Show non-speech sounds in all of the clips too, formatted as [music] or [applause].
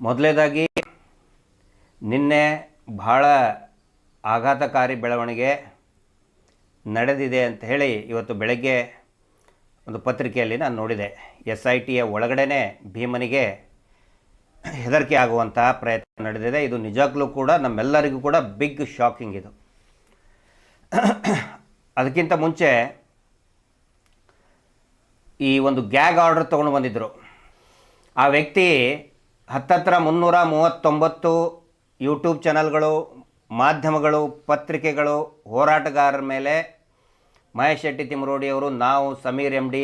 ಮೊದಲೇದಾಗಿ ನಿನ್ನೆ ಬಹಳ ಆಘಾತಕಾರಿ ಬೆಳವಣಿಗೆ ನಡೆದಿದೆ ಅಂತ ಹೇಳಿ ಇವತ್ತು ಬೆಳಗ್ಗೆ ಒಂದು ಪತ್ರಿಕೆಯಲ್ಲಿ ನಾನು ನೋಡಿದೆ. ಎಸ್ ಐ ಟಿಯ ಒಳಗಡೆ ಭೀಮನಿಗೆ ಹೆದರಿಕೆ ಆಗುವಂತಹ ಪ್ರಯತ್ನ ನಡೆದಿದೆ. ಇದು ನಿಜಕ್ಕೂ ಕೂಡ ನಮ್ಮೆಲ್ಲರಿಗೂ ಕೂಡ ಬಿಗ್ ಶಾಕಿಂಗ್ ಇದು. ಅದಕ್ಕಿಂತ ಮುಂಚೆ ಈ ಒಂದು ಗ್ಯಾಗ್ ಆರ್ಡರ್ ತೊಗೊಂಡು ಬಂದಿದ್ದರು ಆ ವ್ಯಕ್ತಿ ಹತ್ತತ್ರ ಮುನ್ನೂರ ಮೂವತ್ತೊಂಬತ್ತು ಯೂಟ್ಯೂಬ್ ಚಾನಲ್ಗಳು, ಮಾಧ್ಯಮಗಳು, ಪತ್ರಿಕೆಗಳು, ಹೋರಾಟಗಾರರ ಮೇಲೆ ಮಹೇಶ್ ಶೆಟ್ಟಿ ತಿಮರೋಡಿಯವರು ನಾವು Sameer M D,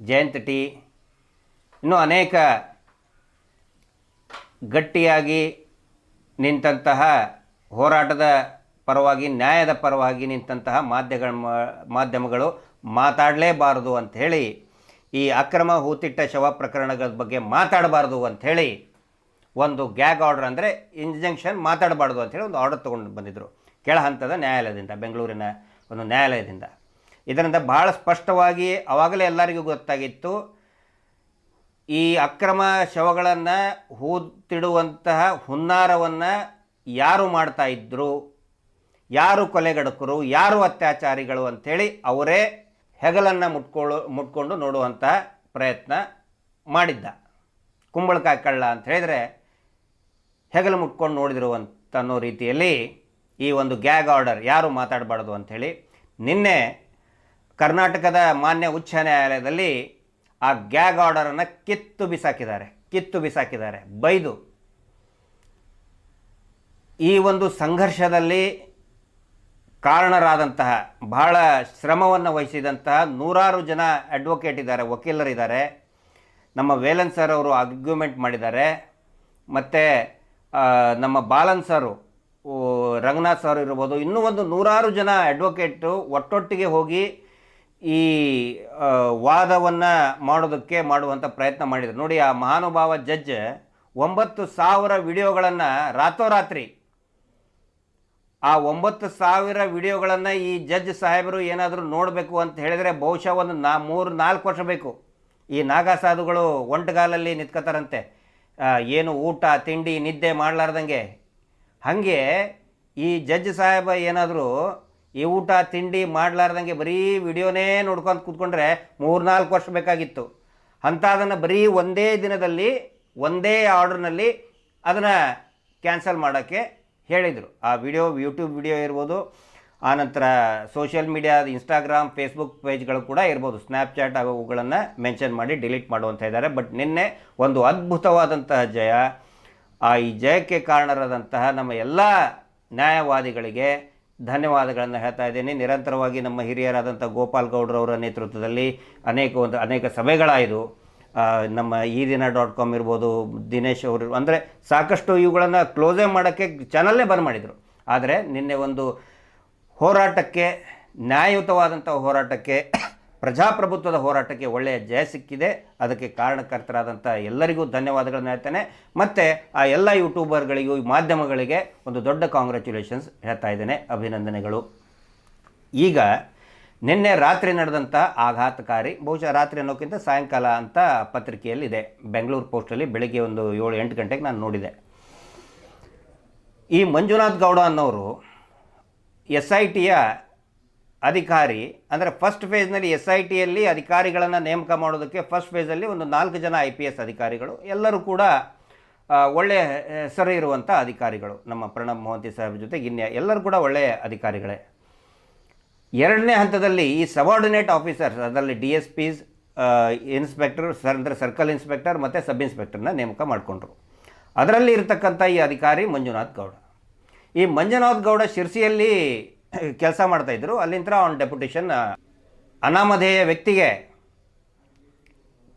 Jayant T, ಇನ್ನೂ ಅನೇಕ ಗಟ್ಟಿಯಾಗಿ ನಿಂತಹ ಹೋರಾಟದ ಪರವಾಗಿ, ನ್ಯಾಯದ ಪರವಾಗಿ ನಿಂತಹ ಮಾಧ್ಯಮ, ಮಾಧ್ಯಮಗಳು ಮಾತಾಡಲೇಬಾರದು ಅಂಥೇಳಿ ಈ ಅಕ್ರಮ ಹೂತಿಟ್ಟ ಶವ ಪ್ರಕರಣಗಳ ಬಗ್ಗೆ ಮಾತಾಡಬಾರ್ದು ಅಂಥೇಳಿ ಒಂದು ಗ್ಯಾಗ್ ಆರ್ಡರ್ ಅಂದರೆ ಇಂಜಂಕ್ಷನ್ ಮಾತಾಡಬಾರ್ದು ಅಂಥೇಳಿ ಒಂದು ಆರ್ಡರ್ ತೊಗೊಂಡು ಬಂದಿದ್ದರು ಕೆಳ ಹಂತದ ನ್ಯಾಯಾಲಯದಿಂದ, ಬೆಂಗಳೂರಿನ ಒಂದು ನ್ಯಾಯಾಲಯದಿಂದ. ಇದರಿಂದ ಭಾಳ ಸ್ಪಷ್ಟವಾಗಿ ಆವಾಗಲೇ ಎಲ್ಲರಿಗೂ ಗೊತ್ತಾಗಿತ್ತು. ಈ ಅಕ್ರಮ ಶವಗಳನ್ನು ಹೂತಿಡುವಂತಹ ಹುನ್ನಾರವನ್ನು ಯಾರು ಮಾಡ್ತಾ ಇದ್ದರು ಯಾರು ಕೊಲೆಗಡಕರು? ಯಾರು ಅತ್ಯಾಚಾರಿಗಳು ಅಂಥೇಳಿ ಅವರೇ ಹೆಗಲನ್ನು ಮುಟ್ಕೊಳ್ಳೋ, ಮುಟ್ಕೊಂಡು ನೋಡುವಂಥ ಪ್ರಯತ್ನ ಮಾಡಿದ್ದ. ಕುಂಬಳಕಾಯಿ ಕಳ್ಳ ಅಂತ ಹೇಳಿದರೆ ಹೆಗಲು ಮುಟ್ಕೊಂಡು ನೋಡಿದಿರುವಂತ ಅನ್ನೋ ರೀತಿಯಲ್ಲಿ ಈ ಒಂದು ಗ್ಯಾಗ್ ಆರ್ಡರ್ ಯಾರು ಮಾತಾಡಬಾರ್ದು ಅಂಥೇಳಿ ನಿನ್ನೆ ಕರ್ನಾಟಕದ ಮಾನ್ಯ ಉಚ್ಚ ನ್ಯಾಯಾಲಯದಲ್ಲಿ ಆ ಗ್ಯಾಗ್ ಆರ್ಡರನ್ನು ಕಿತ್ತು ಬಿಸಾಕಿದ್ದಾರೆ ಕಿತ್ತು ಬಿಸಾಕಿದ್ದಾರೆ, ಬೈದು. ಈ ಒಂದು ಸಂಘರ್ಷದಲ್ಲಿ ಕಾರಣರಾದಂತಹ, ಬಹಳ ಶ್ರಮವನ್ನು ವಹಿಸಿದಂತಹ ನೂರಾರು ಜನ ಅಡ್ವೊಕೇಟ್ ಇದ್ದಾರೆ, ವಕೀಲರಿದ್ದಾರೆ. ನಮ್ಮ ವೇಲನ್ ಸರ್ ಅವರು ಆರ್ಗ್ಯುಮೆಂಟ್ ಮಾಡಿದ್ದಾರೆ. ಮತ್ತು ನಮ್ಮ ಬಾಲನ್ ಸರು ರಂಗನಾಥ್ ಸರ್ ಇರ್ಬೋದು, ಇನ್ನೂ ಒಂದು ನೂರಾರು ಜನ ಅಡ್ವೊಕೇಟು ಒಟ್ಟೊಟ್ಟಿಗೆ ಹೋಗಿ ಈ ವಾದವನ್ನು ಮಾಡೋದಕ್ಕೆ ಮಾಡುವಂಥ ಪ್ರಯತ್ನ ಮಾಡಿದರು. ನೋಡಿ, ಆ ಮಹಾನುಭಾವ ಜಡ್ಜ್ ಒಂಬತ್ತು ಸಾವಿರ ವಿಡಿಯೋಗಳನ್ನು ರಾತ್ರೋರಾತ್ರಿ ಆ ಒಂಬತ್ತು ಸಾವಿರ ವಿಡಿಯೋಗಳನ್ನು ಈ ಜಡ್ಜ್ ಸಾಹೇಬರು ಏನಾದರೂ ನೋಡಬೇಕು ಅಂತ ಹೇಳಿದರೆ ಬಹುಶಃ ಒಂದು ನಾ ಮೂರು, ನಾಲ್ಕು ವರ್ಷ ಬೇಕು. ಈ ನಾಗಾ ಸಾಧುಗಳು ಒಂಟಗಾಲಲ್ಲಿ ನಿಂತ್ಕೋತಾರಂತೆ. ಏನು ಊಟ, ತಿಂಡಿ, ನಿದ್ದೆ ಮಾಡಲಾರ್ದಂಗೆ. ಹಾಗೆ ಈ ಜಡ್ಜ್ ಸಾಹೇಬ ಏನಾದರೂ ಈ ಊಟ, ತಿಂಡಿ ಮಾಡಲಾರ್ದಂಗೆ ಬರೀ ವಿಡಿಯೋನೇ ನೋಡ್ಕೊಂಡು ಕೂತ್ಕೊಂಡ್ರೆ ಮೂರ್ನಾಲ್ಕು ವರ್ಷ ಬೇಕಾಗಿತ್ತು. ಅಂಥದನ್ನು ಬರೀ ಒಂದೇ ದಿನದಲ್ಲಿ, ಒಂದೇ ಆರ್ಡರ್ನಲ್ಲಿ ಅದನ್ನು ಕ್ಯಾನ್ಸಲ್ ಮಾಡೋಕ್ಕೆ ಹೇಳಿದರು. ಆ ವಿಡಿಯೋ ಯೂಟ್ಯೂಬ್ ವಿಡಿಯೋ ಇರ್ಬೋದು ಆನಂತರ ಸೋಷಿಯಲ್ ಮೀಡಿಯಾದ ಇನ್ಸ್ಟಾಗ್ರಾಮ್ ಫೇಸ್ಬುಕ್ ಪೇಜ್ಗಳು ಕೂಡ ಇರ್ಬೋದು. ಸ್ನ್ಯಾಪ್ಚಾಟ್ ಅವುಗಳನ್ನು ಮೆನ್ಷನ್ ಮಾಡಿ ಡಿಲೀಟ್ ಮಾಡುವಂತ ಇದ್ದಾರೆ. ಬಟ್ ನಿನ್ನೆ ಒಂದು ಅದ್ಭುತವಾದಂತಹ ಜಯ, ಆ ಈ ಜಯಕ್ಕೆ ಕಾರಣರಾದಂತಹ ನಮ್ಮ ಎಲ್ಲ ನ್ಯಾಯವಾದಿಗಳಿಗೆ ಧನ್ಯವಾದಗಳನ್ನು ಹೇಳ್ತಾ ಇದ್ದೀನಿ. ನಿರಂತರವಾಗಿ ನಮ್ಮ ಹಿರಿಯರಾದಂಥ ಗೋಪಾಲ್ ಗೌಡ್ರವರ ನೇತೃತ್ವದಲ್ಲಿ ಅನೇಕ ಒಂದು, ಅನೇಕ ಸಭೆಗಳಾಯಿತು ನಮ್ಮ ಈ ದಿನ ಡಾಟ್ ಕಾಮ್ ಇರ್ಬೋದು, ದಿನೇಶ್ ಅವರು ಅಂದರೆ ಸಾಕಷ್ಟು ಇವುಗಳನ್ನು ಕ್ಲೋಸೇ ಮಾಡೋಕ್ಕೆ ಚಾನಲ್ಲೇ ಬಂದ್ ಮಾಡಿದರು. ಆದರೆ ನಿನ್ನೆ ಒಂದು ಹೋರಾಟಕ್ಕೆ ನ್ಯಾಯಯುತವಾದಂಥ ಹೋರಾಟಕ್ಕೆ, [coughs] ಪ್ರಜಾಪ್ರಭುತ್ವದ ಹೋರಾಟಕ್ಕೆ ಒಳ್ಳೆಯ ಜಯ ಸಿಕ್ಕಿದೆ. ಅದಕ್ಕೆ ಕಾರಣಕರ್ತರಾದಂಥ ಎಲ್ಲರಿಗೂ ಧನ್ಯವಾದಗಳನ್ನು ಹೇಳ್ತೇನೆ. ಮತ್ತು ಆ ಎಲ್ಲ ಯೂಟ್ಯೂಬರ್ಗಳಿಗೂ ಮಾಧ್ಯಮಗಳಿಗೆ ಒಂದು ದೊಡ್ಡ ಕಾಂಗ್ರ್ಯಾಚುಲೇಷನ್ಸ್ ಹೇಳ್ತಾ ಇದ್ದೇನೆ. ಅಭಿನಂದನೆಗಳು. ಈಗ ನಿನ್ನೆ ರಾತ್ರಿ ನಡೆದಂಥ ಆಘಾತಕಾರಿ, ಬಹುಶಃ ರಾತ್ರಿ ಅನ್ನೋಕ್ಕಿಂತ ಸಾಯಂಕಾಲ ಅಂತ ಪತ್ರಿಕೆಯಲ್ಲಿದೆ. ಬೆಂಗಳೂರು ಪೋಸ್ಟಲ್ಲಿ ಬೆಳಿಗ್ಗೆ ಒಂದು ಏಳು ಎಂಟು ಗಂಟೆಗೆ ನಾನು ನೋಡಿದೆ. ಈ ಮಂಜುನಾಥ್ ಗೌಡ ಅನ್ನೋರು ಎಸ್ ಐ ಟಿಯ ಅಧಿಕಾರಿ, ಅಂದರೆ ಫಸ್ಟ್ ಫೇಸ್ನಲ್ಲಿ ಎಸ್ ಐ ಟಿಯಲ್ಲಿ ಅಧಿಕಾರಿಗಳನ್ನು ನೇಮಕ ಮಾಡೋದಕ್ಕೆ ಫಸ್ಟ್ ಫೇಸಲ್ಲಿ ಒಂದು ನಾಲ್ಕು ಜನ ಐ ಪಿ ಎಸ್ ಅಧಿಕಾರಿಗಳು, ಎಲ್ಲರೂ ಕೂಡ ಒಳ್ಳೆಯ ಹೆಸರು ಇರುವಂಥ ಅಧಿಕಾರಿಗಳು ನಮ್ಮ ಪ್ರಣಬ್ ಮೋಹಂತಿ ಸಾಹೇಬ್ ಜೊತೆಗೆ ಇನ್ಯ ಎಲ್ಲರೂ ಕೂಡ ಒಳ್ಳೆಯ ಅಧಿಕಾರಿಗಳೇ. ಎರಡನೇ ಹಂತದಲ್ಲಿ ಈ ಸಬಾರ್ಡಿನೇಟ್ ಆಫೀಸರ್ಸ್ ಅದರಲ್ಲಿ D S Ps inspector sir, ಅಂದರೆ ಸರ್ಕಲ್ ಇನ್ಸ್ಪೆಕ್ಟರ್ ಮತ್ತು ಸಬ್ ಇನ್ಸ್ಪೆಕ್ಟರ್ನ ನೇಮಕ ಮಾಡಿಕೊಂಡ್ರು. ಅದರಲ್ಲಿ ಇರತಕ್ಕಂಥ ಈ ಅಧಿಕಾರಿ ಮಂಜುನಾಥ್ ಗೌಡ. ಈ ಮಂಜುನಾಥ್ ಗೌಡ ಶಿರ್ಸಿಯಲ್ಲಿ [coughs] ಕೆಲಸ ಮಾಡ್ತಾಯಿದ್ರು ಅಲ್ಲಿಂದ ಅವನ ಡೆಪ್ಯುಟೇಷನ್ ಅನಾಮಧೇಯ ವ್ಯಕ್ತಿಗೆ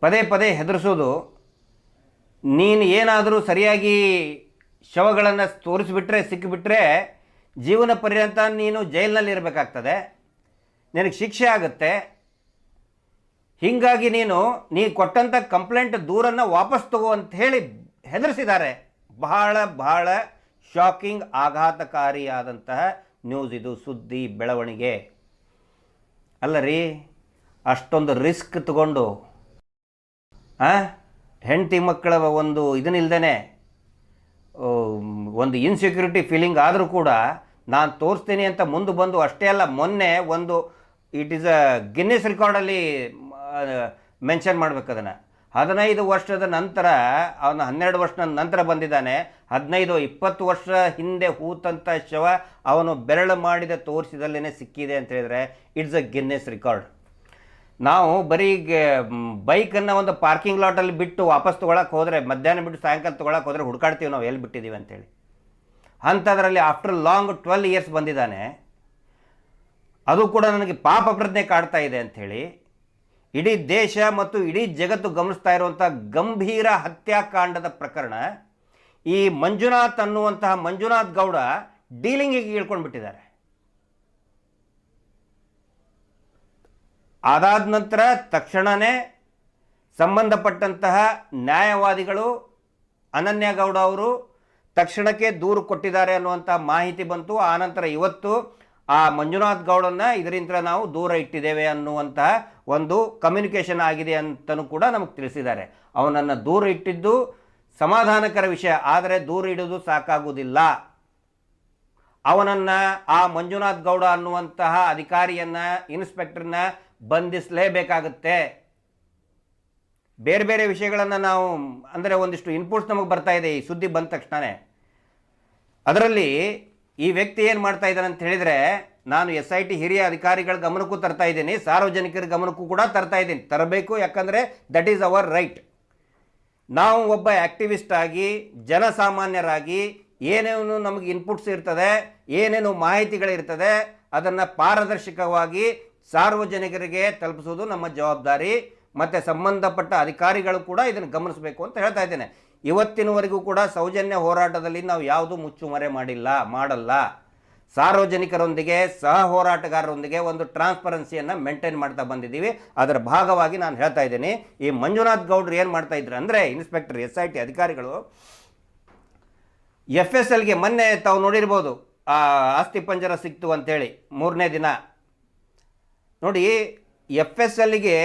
ಪದೇ ಪದೇ ಹೆದರಿಸೋದು. ನೀನು ಏನಾದರೂ ಸರಿಯಾಗಿ ಶವಗಳನ್ನು ತೋರಿಸಿಬಿಟ್ರೆ ಸಿಕ್ಕಿಬಿಟ್ರೆ ಜೀವನ ಪರ್ಯಂತ ನೀನು ಜೈಲಿನಲ್ಲಿ ಇರಬೇಕಾಗ್ತದೆ ನಿನಗೆ ಶಿಕ್ಷೆ ಆಗುತ್ತೆ. ಹೀಗಾಗಿ ನೀನು, ನೀ ಕೊಟ್ಟಂಥ ಕಂಪ್ಲೇಂಟ್ ದೂರನ್ನು ವಾಪಸ್ ತಗೋ ಅಂತ ಹೇಳಿ ಹೆದರಿಸಿದ್ದಾರೆ ಬಹಳ ಬಹಳ ಶಾಕಿಂಗ್ ಆಘಾತಕಾರಿಯಾದಂತಹ ನ್ಯೂಸ್ ಇದು, ಸುದ್ದಿ ಬೆಳವಣಿಗೆ. ಅಲ್ಲ ರೀ ಅಷ್ಟೊಂದು ರಿಸ್ಕ್ ತಗೊಂಡು ಹೆಂಡತಿ ಮಕ್ಕಳ ಒಂದು ಇದನ್ನಿಲ್ದೇ ಒಂದು ಇನ್ಸೆಕ್ಯೂರಿಟಿ ಫೀಲಿಂಗ್ ಆದರೂ ಕೂಡ ನಾನು ತೋರಿಸ್ತೀನಿ ಅಂತ ಮುಂದೆ ಬಂದು ಅಷ್ಟೇ ಅಲ್ಲ, ಮೊನ್ನೆ ಒಂದು ಇಟ್ ಈಸ್ ಅ ಗಿನ್ನಿಸ್ ರೆಕಾರ್ಡಲ್ಲಿ ಮೆನ್ಷನ್ ಮಾಡಬೇಕು ಅದನ್ನು. ಹದಿನೈದು ವರ್ಷದ ನಂತರ, ಅವನು ಹನ್ನೆರಡು ವರ್ಷದ ನಂತರ ಬಂದಿದ್ದಾನೆ. ಹದಿನೈದು, ಇಪ್ಪತ್ತು ವರ್ಷ ಹಿಂದೆ ಹೂತಂಥ ಶವ ಅವನು ಬೆರಳು ಮಾಡಿದ ತೋರಿಸಿದಲ್ಲೇ ಸಿಕ್ಕಿದೆ ಅಂತ ಹೇಳಿದರೆ ಇಟ್ಸ್ ಅ ಗಿನ್ನೆಸ್ ರೆಕಾರ್ಡ್ ನಾವು ಬರೀ ಬೈಕನ್ನು ಒಂದು ಪಾರ್ಕಿಂಗ್ ಲಾಟಲ್ಲಿ ಬಿಟ್ಟು ವಾಪಸ್ ತೊಗೊಳಕ್ಕೆ ಹೋದರೆ, ಮಧ್ಯಾಹ್ನ ಬಿಟ್ಟು ಸಾಯಂಕಾಲ ತೊಗೊಳಕ್ಕೆ ಹೋದರೆ ಹುಡುಕಾಡ್ತೀವಿ ನಾವು, ಎಲ್ಲಿ ಬಿಟ್ಟಿದ್ದೀವಿ ಅಂತೇಳಿ ಅಂಥದ್ರಲ್ಲಿ ಆಫ್ಟರ್ ಲಾಂಗ್ ಟ್ವೆಲ್ ಇಯರ್ಸ್ ಬಂದಿದ್ದಾನೆ. ಅದು ಕೂಡ ನನಗೆ ಪಾಪ ಪ್ರಜ್ಞೆ ಕಾಡ್ತಾ ಇದೆ ಅಂಥೇಳಿ ಇಡೀ ದೇಶ ಮತ್ತು ಇಡೀ ಜಗತ್ತು ಗಮನಿಸ್ತಾ ಇರುವಂಥ ಗಂಭೀರ ಹತ್ಯಾಕಾಂಡದ ಪ್ರಕರಣ ಈ ಮಂಜುನಾಥ್ ಅನ್ನುವಂತಹ ಮಂಜುನಾಥ್ ಗೌಡ ಡೀಲಿಂಗಿಗೆ ಇಳ್ಕೊಂಡ್ಬಿಟ್ಟಿದ್ದಾರೆ ಅದಾದ ನಂತರ ತಕ್ಷಣವೇ ಸಂಬಂಧಪಟ್ಟಂತಹ ನ್ಯಾಯವಾದಿಗಳು ಅನನ್ಯ ಗೌಡ ಅವರು ತಕ್ಷಣಕ್ಕೆ ದೂರು ಕೊಟ್ಟಿದ್ದಾರೆ ಅನ್ನುವಂಥ ಮಾಹಿತಿ ಬಂತು. ಆನಂತರ ಇವತ್ತು ಆ ಮಂಜುನಾಥ್ ಗೌಡನ್ನ ಇದರಿಂದ ನಾವು ದೂರ ಇಟ್ಟಿದ್ದೇವೆ ಅನ್ನುವಂತಹ ಒಂದು ಕಮ್ಯುನಿಕೇಷನ್ ಆಗಿದೆ ಅಂತಲೂ ಕೂಡ ನಮಗೆ ತಿಳಿಸಿದ್ದಾರೆ. ಅವನನ್ನು ದೂರ ಇಟ್ಟಿದ್ದು ಸಮಾಧಾನಕರ ವಿಷಯ, ಆದರೆ ದೂರ ಇಡೋದು ಸಾಕಾಗುವುದಿಲ್ಲ. ಅವನನ್ನು ಆ ಮಂಜುನಾಥ್ ಗೌಡ ಅನ್ನುವಂತಹ ಅಧಿಕಾರಿಯನ್ನು ಇನ್ಸ್ಪೆಕ್ಟರ್ನ ಬಂಧಿಸಲೇಬೇಕಾಗುತ್ತೆ. ಬೇರೆ ಬೇರೆ ವಿಷಯಗಳನ್ನು ನಾವು, ಅಂದರೆ ಒಂದಿಷ್ಟು ಇನ್ಪುಟ್ಸ್ ನಮಗೆ ಬರ್ತಾ ಇದೆ, ಈ ಸುದ್ದಿ ಬಂದ ತಕ್ಷಣವೇ ಅದರಲ್ಲಿ ಈ ವ್ಯಕ್ತಿ ಏನು ಮಾಡ್ತಾ ಇದ್ದಾನೆ ಅಂತ ಹೇಳಿದರೆ, ನಾನು ಎಸ್ ಐ ಟಿ ಹಿರಿಯ ಅಧಿಕಾರಿಗಳ ಗಮನಕ್ಕೂ ತರ್ತಾ ಇದ್ದೀನಿ, ಸಾರ್ವಜನಿಕರ ಗಮನಕ್ಕೂ ಕೂಡ ತರ್ತಾ ಇದ್ದೀನಿ. ತರಬೇಕು, ಯಾಕಂದರೆ ದಟ್ ಈಸ್ ಅವರ್ ರೈಟ್ ನಾವು ಒಬ್ಬ ಆ್ಯಕ್ಟಿವಿಸ್ಟ್ ಆಗಿ, ಜನಸಾಮಾನ್ಯರಾಗಿ, ಏನೇನು ನಮಗೆ ಇನ್ಪುಟ್ಸ್ ಇರ್ತದೆ, ಏನೇನು ಮಾಹಿತಿಗಳಿರ್ತದೆ, ಅದನ್ನು ಪಾರದರ್ಶಕವಾಗಿ ಸಾರ್ವಜನಿಕರಿಗೆ ತಲುಪಿಸೋದು ನಮ್ಮ ಜವಾಬ್ದಾರಿ. ಮತ್ತು ಸಂಬಂಧಪಟ್ಟ ಅಧಿಕಾರಿಗಳು ಕೂಡ ಇದನ್ನು ಗಮನಿಸಬೇಕು ಅಂತ ಹೇಳ್ತಾ ಇದ್ದೇನೆ. ಇವತ್ತಿನವರೆಗೂ ಕೂಡ ಸೌಜನ್ಯ ಹೋರಾಟದಲ್ಲಿ ನಾವು ಯಾವುದು ಮುಚ್ಚುಮರೆ ಮಾಡಿಲ್ಲ, ಮಾಡಲ್ಲ. ಸಾರ್ವಜನಿಕರೊಂದಿಗೆ, ಸಹ ಹೋರಾಟಗಾರರೊಂದಿಗೆ ಒಂದು ಟ್ರಾನ್ಸ್ಪರೆನ್ಸಿಯನ್ನು ಮೇಂಟೈನ್ ಮಾಡ್ತಾ ಬಂದಿದ್ದೀವಿ. ಅದರ ಭಾಗವಾಗಿ ನಾನು ಹೇಳ್ತಾ ಇದ್ದೀನಿ, ಈ ಮಂಜುನಾಥ್ ಗೌಡ್ರು ಏನು ಮಾಡ್ತಾ ಇದ್ರು ಅಂದರೆ ಇನ್ಸ್ಪೆಕ್ಟರ್ ಎಸ್ ಐ ಟಿ ಅಧಿಕಾರಿಗಳು ಎಫ್ ಎಸ್ ಎಲ್ಗೆ ಮೊನ್ನೆ ತಾವು ನೋಡಿರ್ಬೋದು, ಆ ಆಸ್ತಿ ಪಂಜರ ಸಿಕ್ತು ಅಂತೇಳಿ, ಮೂರನೇ ದಿನ. ನೋಡಿ ಎಫ್ ಎಸ್ ಎಲ್ಗೆ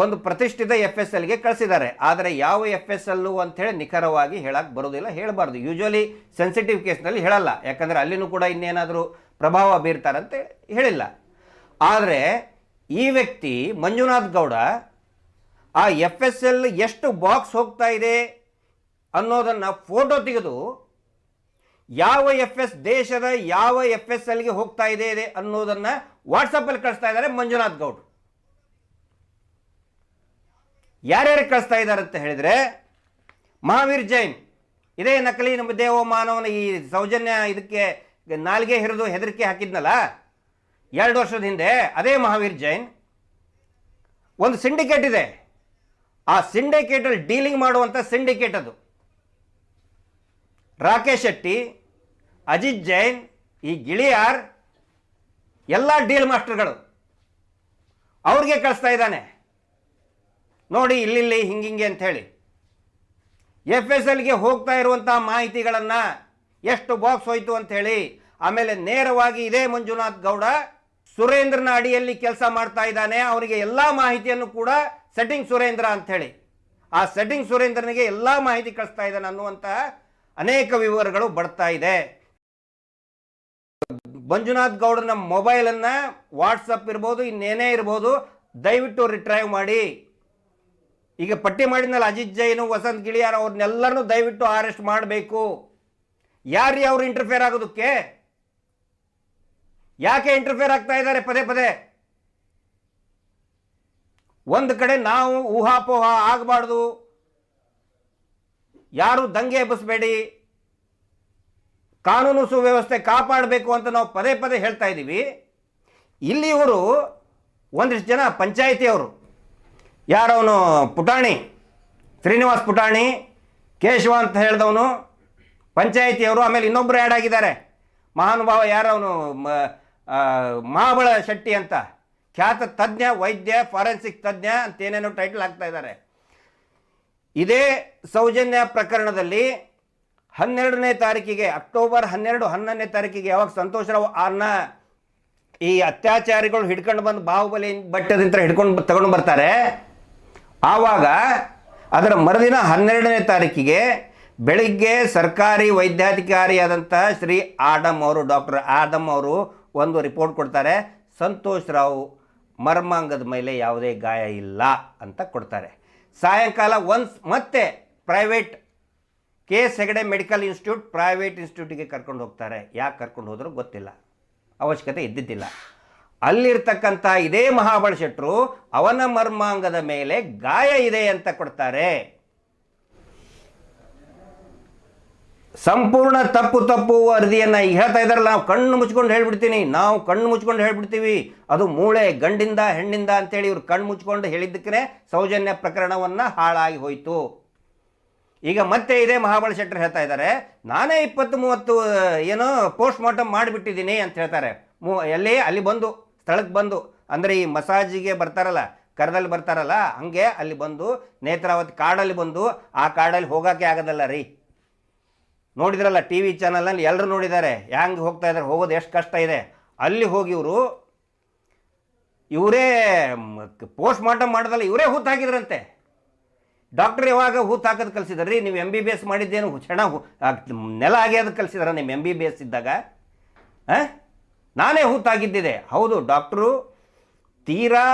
ಒಂದು ಪ್ರತಿಷ್ಠಿತ ಎಫ್ ಎಸ್ ಎಲ್ಗೆ ಕಳಿಸಿದ್ದಾರೆ. ಆದರೆ ಯಾವ ಎಫ್ ಎಸ್ ಎಲ್ಲು ಅಂಥೇಳಿ ನಿಖರವಾಗಿ ಹೇಳಕ್ಕೆ ಬರೋದಿಲ್ಲ, ಹೇಳಬಾರ್ದು. ಯೂಶ್ವಲಿ ಸೆನ್ಸಿಟಿವ್ ಕೇಸ್ನಲ್ಲಿ ಹೇಳಲ್ಲ. ಯಾಕಂದರೆ ಅಲ್ಲಿನೂ ಕೂಡ ಇನ್ನೇನಾದರೂ ಪ್ರಭಾವ ಬೀರ್ತಾರಂತೆ ಹೇಳಿಲ್ಲ. ಆದರೆ ಈ ವ್ಯಕ್ತಿ ಮಂಜುನಾಥ್ ಗೌಡ ಆ ಎಫ್ ಎಸ್ ಎಲ್ ಎಷ್ಟು ಬಾಕ್ಸ್ ಹೋಗ್ತಾ ಇದೆ ಅನ್ನೋದನ್ನು ಫೋಟೋ ತೆಗೆದು ಯಾವ ಎಫ್ ಎಸ್ ದೇಶದ ಯಾವ ಎಫ್ ಎಸ್ ಎಲ್ಗೆ ಹೋಗ್ತಾ ಇದೆ ಅನ್ನೋದನ್ನು ವಾಟ್ಸಪ್ಪಲ್ಲಿ ಕಳಿಸ್ತಾ ಇದ್ದಾರೆ ಮಂಜುನಾಥ್ ಗೌಡ್ರು ಯಾರ್ಯಾರು ಕಳಿಸ್ತಾ ಇದ್ದಾರೆ ಅಂತ ಹೇಳಿದರೆ, ಮಹಾವೀರ್ ಜೈನ್. ಇದೇ ನಕಲಿ ನಮ್ಮ ದೇವ ಮಾನವನ ಈ ಸೌಜನ್ಯ ಇದಕ್ಕೆ ನಾಲ್ಗೆ ಹಿರಿದು ಹೆದರಿಕೆ ಹಾಕಿದ್ನಲ್ಲ? ಎರಡು ವರ್ಷದ ಹಿಂದೆ ಅದೇ ಮಹಾವೀರ್ ಜೈನ್. ಒಂದು ಸಿಂಡಿಕೇಟ್ ಇದೆ. ಆ ಸಿಂಡಿಕೇಟಲ್ಲಿ ಡೀಲಿಂಗ್ ಮಾಡುವಂಥ ಸಿಂಡಿಕೇಟ್ ಅದು. ರಾಕೇಶ್ ಶೆಟ್ಟಿ, ಅಜಿತ್ ಜೈನ್, ಈ ಗಿಳಿಯಾರ್, ಎಲ್ಲ ಡೀಲ್ ಮಾಸ್ಟರ್ಗಳು. ಅವ್ರಿಗೆ ಕಳಿಸ್ತಾ ಇದ್ದಾನೆ. ನೋಡಿ ಇಲ್ಲಿಲ್ಲಿ ಹಿಂಗಿಂಗೆ ಅಂತ ಹೇಳಿ ಎಫ್ ಎಸ್ ಎಲ್ಗೆ ಹೋಗ್ತಾ ಇರುವಂಥ ಮಾಹಿತಿಗಳನ್ನು ಎಷ್ಟು ಬಾಕ್ಸ್ ಹೋಯಿತು ಅಂತ ಹೇಳಿ ಆಮೇಲೆ ನೇರವಾಗಿ ಇದೇ ಮಂಜುನಾಥ್ ಗೌಡ ಸುರೇಂದ್ರನ ಅಡಿಯಲ್ಲಿ ಕೆಲಸ ಮಾಡ್ತಾ ಇದ್ದಾನೆ ಅವನಿಗೆ ಎಲ್ಲ ಮಾಹಿತಿಯನ್ನು ಕೂಡ ಸೆಟ್ಟಿಂಗ್ ಸುರೇಂದ್ರ ಅಂಥೇಳಿ. ಆ ಸೆಟ್ಟಿಂಗ್ ಸುರೇಂದ್ರನಿಗೆ ಎಲ್ಲ ಮಾಹಿತಿ ಕಳಿಸ್ತಾ ಇದ್ದಾನೆ ಅನ್ನುವಂತಹ ಅನೇಕ ವಿವರಗಳು ಬರ್ತಾ ಇದೆ. ಮಂಜುನಾಥ್ ಗೌಡನ ಮೊಬೈಲನ್ನು ವಾಟ್ಸಪ್ ಇರ್ಬೋದು, ಇನ್ನೇನೇ ಇರ್ಬೋದು, ದಯವಿಟ್ಟು ರಿಟ್ರೈವ್ ಮಾಡಿ. ಈಗ ಪಟ್ಟಿ ಮಾಡಿದ್ನಲ್ಲ ಅಜಿತ್ ಜೈನು, ವಸಂತ್ ಗಿಳಿಯಾರ್ ಅವ್ರನ್ನೆಲ್ಲರನ್ನೂ ದಯವಿಟ್ಟು ಅರೆಸ್ಟ್ ಮಾಡಬೇಕು. ಯಾರು ಅವ್ರು ಇಂಟರ್ಫೇರ್ ಆಗೋದಕ್ಕೆ? ಯಾಕೆ ಇಂಟರ್ಫೇರ್ ಆಗ್ತಾ ಇದ್ದಾರೆ? ಪದೇ ಪದೇ. ಒಂದು ಕಡೆ ನಾವು ಊಹಾಪೋಹ ಆಗಬಾರ್ದು. ಯಾರು ದಂಗೆ ಎಬ್ಬಿಸಬೇಡಿ. ಕಾನೂನು ಸುವ್ಯವಸ್ಥೆ ಕಾಪಾಡಬೇಕು ಅಂತ ನಾವು ಪದೇ ಪದೇ ಹೇಳ್ತಾ ಇದ್ದೀವಿ. ಇಲ್ಲಿ ಇವರು ಒಂದಿಷ್ಟು ಜನ ಪಂಚಾಯಿತಿಯವರು. ಯಾರವನು? ಪುಟಾಣಿ. ಶ್ರೀನಿವಾಸ್ ಪುಟಾಣಿ, ಕೇಶವ ಅಂತ ಹೇಳಿದವನು. ಪಂಚಾಯಿತಿಯವರು, ಆಮೇಲೆ ಇನ್ನೊಬ್ಬರು ಆ್ಯಡ್ ಆಗಿದ್ದಾರೆ. ಮಹಾನುಭಾವ ಯಾರವನು? ಮಹಾಬಳ ಶೆಟ್ಟಿ ಅಂತ. ಖ್ಯಾತ ತಜ್ಞ, ವೈದ್ಯ ಫಾರೆನ್ಸಿಕ್ ತಜ್ಞ ಅಂತ ಏನೇನೋ ಟೈಟಲ್ ಹಾಕ್ತಾ ಇದ್ದಾರೆ. ಇದೇ ಸೌಜನ್ಯ ಪ್ರಕರಣದಲ್ಲಿ ಹನ್ನೆರಡನೇ ತಾರೀಕಿಗೆ, ಅಕ್ಟೋಬರ್ ಹನ್ನೆರಡು, ಹನ್ನೊಂದನೇ ತಾರೀಕಿಗೆ ಯಾವಾಗ ಸಂತೋಷರಾವ್ ಆರ್ನ ಈ ಅತ್ಯಾಚಾರಿಗಳು ಹಿಡ್ಕೊಂಡು ಬಂದು ಬಾಹುಬಲಿ ಬಟ್ಟದಿಂದ ಹಿಡ್ಕೊಂಡು ತಗೊಂಡು ಬರ್ತಾರೆ ಆವಾಗ ಅದರ ಮರುದಿನ ಹನ್ನೆರಡನೇ ತಾರೀಕಿಗೆ ಬೆಳಿಗ್ಗೆ ಸರ್ಕಾರಿ ವೈದ್ಯಾಧಿಕಾರಿಯಾದಂಥ ಶ್ರೀ ಆಡಮ್ ಅವರು, ಡಾಕ್ಟರ್ ಆಡಮ್ ಅವರು ಒಂದು ರಿಪೋರ್ಟ್ ಕೊಡ್ತಾರೆ. ಸಂತೋಷ್ ರಾವ್ ಮರ್ಮಾಂಗದ ಮೇಲೆ ಯಾವುದೇ ಗಾಯ ಇಲ್ಲ ಅಂತ ಕೊಡ್ತಾರೆ. ಸಾಯಂಕಾಲ ಒನ್ಸ್ ಮತ್ತೆ private K S Hegde medical institute private ಇನ್ಸ್ಟಿಟ್ಯೂಟಿಗೆ ಕರ್ಕೊಂಡು ಹೋಗ್ತಾರೆ. ಯಾಕೆ ಕರ್ಕೊಂಡು ಹೋದರೂ ಗೊತ್ತಿಲ್ಲ. ಅವಶ್ಯಕತೆ ಇದ್ದಿದ್ದಿಲ್ಲ. ಅಲ್ಲಿರ್ತಕ್ಕಂಥ ಇದೇ ಮಹಾಬಳ ಶೆಟ್ಟರು ಅವನ ಮರ್ಮಾಂಗದ ಮೇಲೆ ಗಾಯ ಇದೆ ಅಂತ ಕೊಡ್ತಾರೆ. ಸಂಪೂರ್ಣ ತಪ್ಪು ತಪ್ಪು ವರದಿಯನ್ನು ಈಗ ಹೇಳ್ತಾ ಇದ್ದಾರಲ್ಲ ನಾವು ಕಣ್ಣು ಮುಚ್ಕೊಂಡು ಹೇಳ್ಬಿಡ್ತೀನಿ. ನಾವು ಕಣ್ಣು ಮುಚ್ಕೊಂಡು ಹೇಳ್ಬಿಡ್ತೀವಿ. ಅದು ಮೂಳೆ ಗಂಡಿಂದ ಹೆಣ್ಣಿಂದ ಅಂತೇಳಿ ಇವ್ರು ಕಣ್ಣು ಮುಚ್ಕೊಂಡು ಹೇಳಿದ್ದಕ್ಕೆ ಸೌಜನ್ಯ ಪ್ರಕರಣವನ್ನು ಹಾಳಾಗಿ ಹೋಯಿತು. ಈಗ ಮತ್ತೆ ಇದೇ ಮಹಾಬಳ ಶೆಟ್ಟರ್ ಹೇಳ್ತಾ ಇದ್ದಾರೆ. ನಾನೇ ಇಪ್ಪತ್ತು ಮೂವತ್ತು, ಏನೋ ಪೋಸ್ಟ್ ಮಾರ್ಟಮ್ ಮಾಡಿಬಿಟ್ಟಿದ್ದೀನಿ ಅಂತ ಹೇಳ್ತಾರೆ. ಮೂ ಎಲ್ಲಿ? ಅಲ್ಲಿ ಬಂದು. ಸ್ಥಳಕ್ಕೆ ಬಂದು, ಅಂದರೆ ಈ ಮಸಾಜಿಗೆ ಬರ್ತಾರಲ್ಲ, ಕರದಲ್ಲಿ ಬರ್ತಾರಲ್ಲ, ಹಂಗೆ ಅಲ್ಲಿ ಬಂದು, ನೇತ್ರಾವತಿ ಕಾಡಲ್ಲಿ ಬಂದು, ಆ ಕಾಡಲ್ಲಿ ಹೋಗೋಕ್ಕೆ ಆಗೋದಲ್ಲ ರೀ. ನೋಡಿದ್ರಲ್ಲ ಟಿ ವಿ ಚಾನಲಲ್ಲಿ ಎಲ್ಲರೂ ನೋಡಿದ್ದಾರೆ ಹೆಂಗೆ ಹೋಗ್ತಾ ಇದ್ದಾರೆ, ಹೋಗೋದು ಎಷ್ಟು ಕಷ್ಟ ಇದೆ. ಅಲ್ಲಿ ಹೋಗಿ ಇವರು, ಇವರೇ ಪೋಸ್ಟ್ ಮಾರ್ಟಮ್ ಮಾಡೋದಲ್ಲ, ಇವರೇ ಹೂತು ಹಾಕಿದ್ರಂತೆ. ಡಾಕ್ಟರ್ ಯಾವಾಗ ಹೂತು ಹಾಕೋದು ಕಲಿಸಿದ್ರಿ ನೀವು ಎಂ ಬಿ ಬಿ ಎಸ್ ಮಾಡಿದ್ದೇನು ಚೆನ್ನಾಗಿ ಹೂ- ನೆಲ ಆಗ್ಯದ ಕಲಿಸಿದಾರ ನಿಮ್ಮ ಎಂ ಬಿ ಬಿ ಎಸ್ ಇದ್ದಾಗ, ಆ? ನಾನೇ ಹೂತಾಗಿದ್ದಿದೆ ಹೌದು, ಡಾಕ್ಟ್ರು ತೀರಾ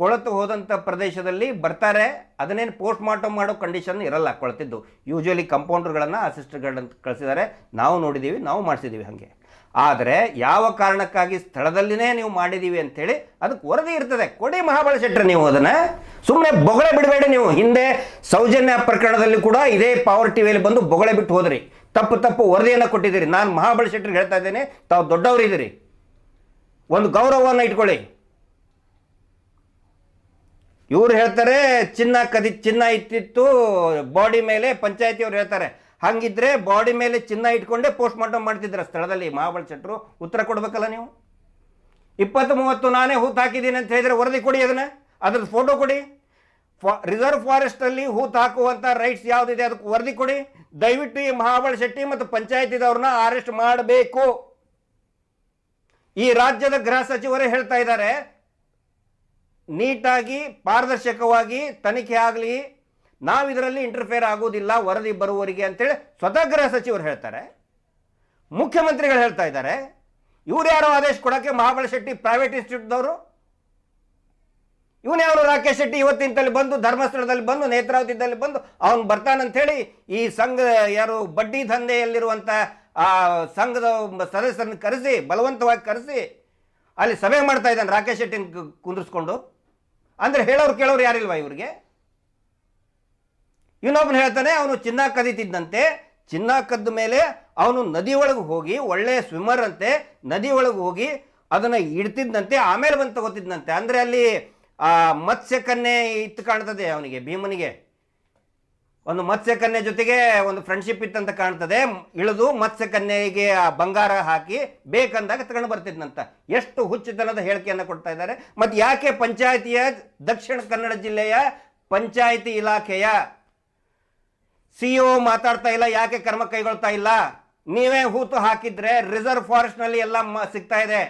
ಕೊಳತು ಹೋದಂಥ ಪ್ರದೇಶದಲ್ಲಿ ಬರ್ತಾರೆ. ಅದನ್ನೇನು ಪೋಸ್ಟ್ ಮಾರ್ಟಮ್ ಮಾಡೋ ಕಂಡೀಷನ್ ಇರಲ್ಲ ಕೊಳತಿದ್ದು. ಯೂಶ್ವಲಿ ಕಂಪೌಂಡರ್ಗಳನ್ನು ಅಸಿಸ್ಟರ್ಗಳನ್ನ ಕಳಿಸಿದ್ದಾರೆ. ನಾವು ನೋಡಿದ್ದೀವಿ ನಾವು ಮಾಡಿಸಿದ್ದೀವಿ ಹಾಗೆ. ಆದರೆ ಯಾವ ಕಾರಣಕ್ಕಾಗಿ ಸ್ಥಳದಲ್ಲಿನೇ ನೀವು ಮಾಡಿದ್ದೀವಿ ಅಂಥೇಳಿ ಅದಕ್ಕೆ ವರದಿ ಇರ್ತದೆ. ಕೊಡಿ ಮಹಾಬಲ ಶೆಟ್ಟರ್ ನೀವು ಅದನ್ನು. ಸುಮ್ಮನೆ ಬೊಗಳೆ ಬಿಡಬೇಡಿ ನೀವು. ಹಿಂದೆ ಸೌಜನ್ಯ ಪ್ರಕರಣದಲ್ಲಿ ಕೂಡ ಇದೇ ಪವರ್ ಟಿವಿಯಲ್ಲಿ ಬಂದು ಬೊಗಳೆ ಬಿಟ್ಟು ಹೋದ್ರಿ. ತಪ್ಪು ತಪ್ಪು ವರದಿಯನ್ನು ಕೊಟ್ಟಿದ್ದೀರಿ. ನಾನು ಮಹಾಬಲ ಶೆಟ್ಟರಿಗೆ ಹೇಳ್ತಾ ಇದ್ದೇನೆ, ತಾವು ದೊಡ್ಡವರಿದ್ದೀರಿ. ಒಂದು ಗೌರವವನ್ನು ಇಟ್ಕೊಳ್ಳಿ. ಇವ್ರು ಹೇಳ್ತಾರೆ, ಚಿನ್ನ ಕದಿ, ಚಿನ್ನ ಇಟ್ಟಿತ್ತು ಬಾಡಿ ಮೇಲೆ ಪಂಚಾಯತಿಯವ್ರು ಹೇಳ್ತಾರೆ. ಹಂಗಿದ್ರೆ ಬಾಡಿ ಮೇಲೆ ಚಿನ್ನ ಇಟ್ಕೊಂಡೇ ಪೋಸ್ಟ್ ಮಾರ್ಟಮ್ ಮಾಡ್ತಿದ್ರ ಸ್ಥಳದಲ್ಲಿ ಮಹಾಬಳ ಶೆಟ್ಟರು ಉತ್ತರ ಕೊಡ್ಬೇಕಲ್ಲ ನೀವು? ಇಪ್ಪತ್ತು ಮೂವತ್ತು ನಾನೇ ಹೂತು ಹಾಕಿದ್ದೀನಿ ಅಂತ ಹೇಳಿದ್ರೆ ವರದಿ ಕೊಡಿ ಅದನ್ನ. ಅದ್ರದ್ದು ಫೋಟೋ ಕೊಡಿ. ಫಾ ರಿಸರ್ವ್ ಫಾರೆಸ್ಟಲ್ಲಿ ಹೂತು ಹಾಕುವಂಥ ರೈಟ್ಸ್ ಯಾವುದಿದೆ ಅದಕ್ಕೆ ವರದಿ ಕೊಡಿ. ದಯವಿಟ್ಟು ಈ ಮಹಾಬಳ ಶೆಟ್ಟಿ ಮತ್ತು ಪಂಚಾಯತಿದವ್ರನ್ನ ಅರೆಸ್ಟ್ ಮಾಡಬೇಕು. ಈ ರಾಜ್ಯದ ಗೃಹ ಸಚಿವರೇ ಹೇಳ್ತಾ ಇದ್ದಾರೆ, ನೀಟಾಗಿ, ಪಾರದರ್ಶಕವಾಗಿ ತನಿಖೆ ಆಗಲಿ, ನಾವು ಇದರಲ್ಲಿ ಇಂಟರ್ಫೇರ್ ಆಗೋದಿಲ್ಲ, ವರದಿ ಬರುವವರಿಗೆ ಅಂತೇಳಿ ಸ್ವತಃ ಗೃಹ ಸಚಿವರು ಹೇಳ್ತಾರೆ. ಮುಖ್ಯಮಂತ್ರಿಗಳು ಹೇಳ್ತಾ ಇದ್ದಾರೆ, ಇವ್ರು ಯಾರೋ ಆದೇಶ ಕೊಡೋಕ್ಕೆ ಮಹಾಬಲ ಶೆಟ್ಟಿ ಪ್ರೈವೇಟ್ ಇನ್ಸ್ಟಿಟ್ಯೂಟ್ದವರು ಇವನೇ ಅವರು ರಾಕೇಶ್ ಶೆಟ್ಟಿ ಇವತ್ತಿಂತಲ್ಲಿ ಬಂದು, ಧರ್ಮಸ್ಥಳದಲ್ಲಿ ಬಂದು, ನೇತ್ರಾವತಿದಲ್ಲಿ ಬಂದು, ಅವನು ಬರ್ತಾನಂತೇಳಿ ಈ ಸಂಘ ಯಾರು ಬಡ್ಡಿ ದಂಧೆಯಲ್ಲಿರುವಂಥ ಆ ಸಂಘದ ಸದಸ್ಯರನ್ನು ಕರೆಸಿ, ಬಲವಂತವಾಗಿ ಕರೆಸಿ ಅಲ್ಲಿ ಸಭೆ ಮಾಡ್ತಾ ಇದ್ದಾನೆ ರಾಕೇಶ್ ಶೆಟ್ಟಿನ ಕು- ಕುಂದ್ರಿಸ್ಕೊಂಡು. ಅಂದರೆ ಹೇಳೋರು ಕೇಳೋರು ಯಾರಿಲ್ವಾ ಇವರಿಗೆ? ಇನ್ನೊಬ್ಬನು ಹೇಳ್ತಾನೆ, ಅವನು ಚಿನ್ನ ಕದೀತಿದ್ದಂತೆ. ಚಿನ್ನ ಕದ್ದ ಮೇಲೆ ಅವನು ನದಿ ಒಳಗೆ ಹೋಗಿ, ಒಳ್ಳೆಯ ಸ್ವಿಮ್ಮರ್ ಅಂತೆ, ನದಿ ಒಳಗೆ ಹೋಗಿ ಅದನ್ನು ಇಡ್ತಿದ್ದಂತೆ, ಆಮೇಲೆ ಬಂದು ತಗೋತಿದ್ದಂತೆ. ಅಂದರೆ ಅಲ್ಲಿ ಆ ಮತ್ಸ್ಯ ಕನ್ಯೆ ಇತ್ತು ಕಾಣ್ತದೆ ಅವನಿಗೆ, ಭೀಮನಿಗೆ. ಒಂದು ಮತ್ಸ್ಯ ಕನ್ಯೆ ಜೊತೆಗೆ ಒಂದು ಫ್ರೆಂಡ್ಶಿಪ್ ಇತ್ತಂತ ಕಾಣ್ತದೆ. ಇಳಿದು ಮತ್ಸ್ಯ ಕನ್ಯೆಗೆ ಆ ಬಂಗಾರ ಹಾಕಿ ಬೇಕಂದಾಗ ತಗೊಂಡು ಬರ್ತಿದ್ನಂತ. ಎಷ್ಟು ಹುಚ್ಚುತನದ ಹೇಳಿಕೆಯನ್ನು ಕೊಡ್ತಾ ಇದ್ದಾರೆ. ಮತ್ತು ಯಾಕೆ ಪಂಚಾಯಿತಿಯ ದಕ್ಷಿಣ ಕನ್ನಡ ಜಿಲ್ಲೆಯ ಪಂಚಾಯಿತಿ ಇಲಾಖೆಯ ಸಿ ಒ ಮಾತಾಡ್ತಾ ಇಲ್ಲ, ಯಾಕೆ ಕ್ರಮ ಕೈಗೊಳ್ತಾ ಇಲ್ಲ? ನೀವೇ ಹೂತು ಹಾಕಿದ್ರೆ ರಿಸರ್ವ್ ಫಾರೆಸ್ಟ್ನಲ್ಲಿ ಎಲ್ಲ ಸಿಗ್ತಾ ಇದೆ.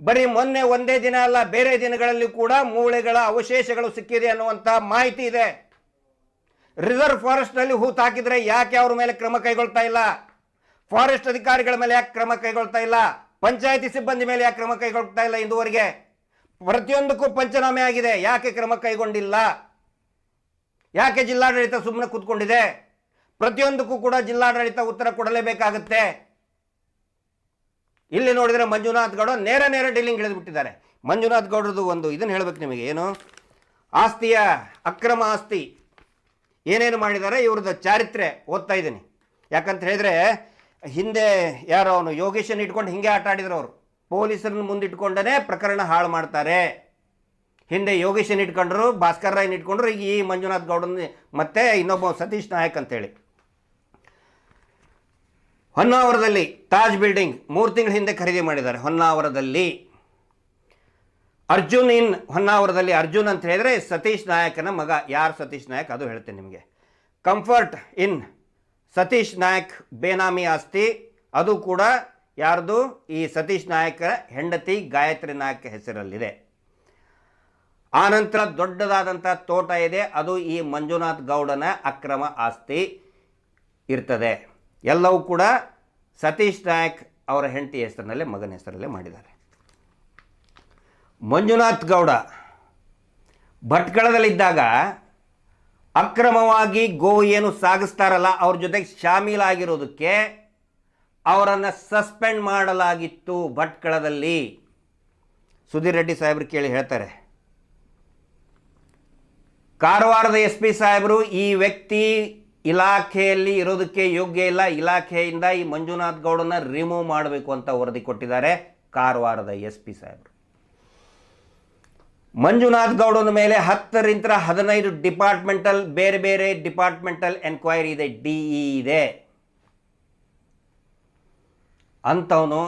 ಬರೀ ಮೊನ್ನೆ ಒಂದೇ ದಿನ ಅಲ್ಲ, ಬೇರೆ ದಿನಗಳಲ್ಲಿ ಕೂಡ ಮೂಳೆಗಳ ಅವಶೇಷಗಳು ಸಿಕ್ಕಿದೆ ಅನ್ನುವಂಥ ಮಾಹಿತಿ ಇದೆ. ರಿಸರ್ವ್ ಫಾರೆಸ್ಟ್ನಲ್ಲಿ ಹೂತು ಹಾಕಿದ್ರೆ ಯಾಕೆ ಅವ್ರ ಮೇಲೆ ಕ್ರಮ ಕೈಗೊಳ್ತಾ ಇಲ್ಲ? ಫಾರೆಸ್ಟ್ ಅಧಿಕಾರಿಗಳ ಮೇಲೆ ಯಾಕೆ ಕ್ರಮ ಕೈಗೊಳ್ತಾ ಇಲ್ಲ? ಪಂಚಾಯತಿ ಸಿಬ್ಬಂದಿ ಮೇಲೆ ಯಾಕೆ ಕ್ರಮ ಕೈಗೊಳ್ತಾ ಇಲ್ಲ ಇಂದುವರೆಗೆ? ಪ್ರತಿಯೊಂದಕ್ಕೂ ಪಂಚನಾಮೆ ಆಗಿದೆ, ಯಾಕೆ ಕ್ರಮ ಕೈಗೊಂಡಿಲ್ಲ? ಯಾಕೆ ಜಿಲ್ಲಾಡಳಿತ ಸುಮ್ಮನೆ ಕೂತ್ಕೊಂಡಿದೆ? ಪ್ರತಿಯೊಂದಕ್ಕೂ ಕೂಡ ಜಿಲ್ಲಾಡಳಿತ ಉತ್ತರ ಕೊಡಲೇಬೇಕಾಗುತ್ತೆ. ಇಲ್ಲಿ ನೋಡಿದರೆ ಮಂಜುನಾಥ್ ಗೌಡ ನೇರ ನೇರ ಡೀಲಿಂಗ್ ಇಳಿದ್ಬಿಟ್ಟಿದ್ದಾರೆ ಮಂಜುನಾಥ್ ಗೌಡರದು ಒಂದು ಇದನ್ನು ಹೇಳ್ಬೇಕು ನಿಮಗೆ, ಏನು? ಆಸ್ತಿಯ, ಅಕ್ರಮ ಆಸ್ತಿ. ಏನೇನು ಮಾಡಿದ್ದಾರೆ? ಇವ್ರದ್ದು ಚಾರಿತ್ರೆ ಓದ್ತಾ ಇದ್ದೀನಿ. ಯಾಕಂತ ಹೇಳಿದ್ರೆ, ಹಿಂದೆ ಯಾರೋ ಅವನು ಯೋಗೇಶನ್ ಇಟ್ಕೊಂಡು ಹಿಂಗೆ ಆಟ ಆಡಿದ್ರು ಅವರು. ಪೊಲೀಸರನ್ನ ಮುಂದಿಟ್ಕೊಂಡೇ ಪ್ರಕರಣ ಹಾಳು ಮಾಡ್ತಾರೆ. ಹಿಂದೆ ಯೋಗೇಶನ್ ಇಟ್ಕೊಂಡ್ರು, ಭಾಸ್ಕರ್ ರಾಯ್ನ ಇಟ್ಕೊಂಡ್ರು ಈ ಮಂಜುನಾಥ್ ಗೌಡನ ಮತ್ತೆ ಇನ್ನೊಬ್ಬ ಸತೀಶ್ ನಾಯಕ್ ಅಂತೇಳಿ. ಹೊನ್ನಾವರದಲ್ಲಿ ತಾಜ್ ಬಿಲ್ಡಿಂಗ್ ಮೂರು ತಿಂಗಳ ಹಿಂದೆ ಖರೀದಿ ಮಾಡಿದ್ದಾರೆ. ಹೊನ್ನಾವರದಲ್ಲಿ. ಅರ್ಜುನ್ ಇನ್ ಹೊನ್ನಾವರದಲ್ಲಿ ಅರ್ಜುನ್ ಅಂತ ಹೇಳಿದ್ರೆ ಸತೀಶ್ ನಾಯಕನ ಮಗ. ಯಾರು ಸತೀಶ್ ನಾಯಕ್? ಅದು ಹೇಳ್ತೇನೆ ನಿಮಗೆ. ಕಂಫರ್ಟ್ ಇನ್ ಸತೀಶ್ ನಾಯಕ್ ಬೇನಾಮಿ ಆಸ್ತಿ. ಅದು ಕೂಡ ಯಾರ್ದು? ಈ ಸತೀಶ್ ನಾಯಕ ಹೆಂಡತಿ ಗಾಯತ್ರಿ ನಾಯಕ್ ಹೆಸರಲ್ಲಿದೆ. ಆನಂತರ ದೊಡ್ಡದಾದಂಥ ತೋಟ ಇದೆ. ಅದು ಈ ಮಂಜುನಾಥ್ ಗೌಡನ ಅಕ್ರಮ ಆಸ್ತಿ ಇರ್ತದೆ. ಎಲ್ಲವೂ ಕೂಡ ಸತೀಶ್ ನಾಯಕ್ ಅವರ ಹೆಂಡತಿ ಹೆಸರಿನಲ್ಲೇ, ಮಗನ ಹೆಸರಲ್ಲೇ ಮಾಡಿದ್ದಾರೆ. ಮಂಜುನಾಥ್ ಗೌಡ ಭಟ್ಕಳದಲ್ಲಿದ್ದಾಗ ಅಕ್ರಮವಾಗಿ ಗೋ ಏನು ಸಾಗಿಸ್ತಾರಲ್ಲ ಅವ್ರ ಜೊತೆಗೆ ಶಾಮೀಲಾಗಿರೋದಕ್ಕೆ ಅವರನ್ನು ಸಸ್ಪೆಂಡ್ ಮಾಡಲಾಗಿತ್ತು ಭಟ್ಕಳದಲ್ಲಿ. ಸುಧೀರ್ ರೆಡ್ಡಿ ಸಾಹೇಬ್ರು ಕೇಳಿ ಹೇಳ್ತಾರೆ. ಕಾರವಾರದ ಎಸ್ ಪಿ ಸಾಹೇಬರು, ಈ ವ್ಯಕ್ತಿ ಇಲಾಖೆಯಲ್ಲಿ ಇರೋದಕ್ಕೆ ಯೋಗ್ಯ ಇಲ್ಲ, ಇಲಾಖೆಯಿಂದ ಈ ಮಂಜುನಾಥ್ ಗೌಡನ ರಿಮೂವ್ ಮಾಡಬೇಕು ಅಂತ ವರದಿ ಕೊಟ್ಟಿದ್ದಾರೆ ಕಾರವಾರದ ಎಸ್ ಪಿ ಸಾಹೇಬರು. ಮಂಜುನಾಥ್ ಗೌಡನ ಮೇಲೆ ಹತ್ತರಿಂದ ಹದಿನೈದು ಡಿಪಾರ್ಟ್ಮೆಂಟಲ್, ಬೇರೆ ಬೇರೆ ಡಿಪಾರ್ಟ್ಮೆಂಟಲ್ ಎನ್ಕ್ವೈರಿ ಇದೆ, ಡಿ ಇ ಇದೆ. ಅಂಥವನು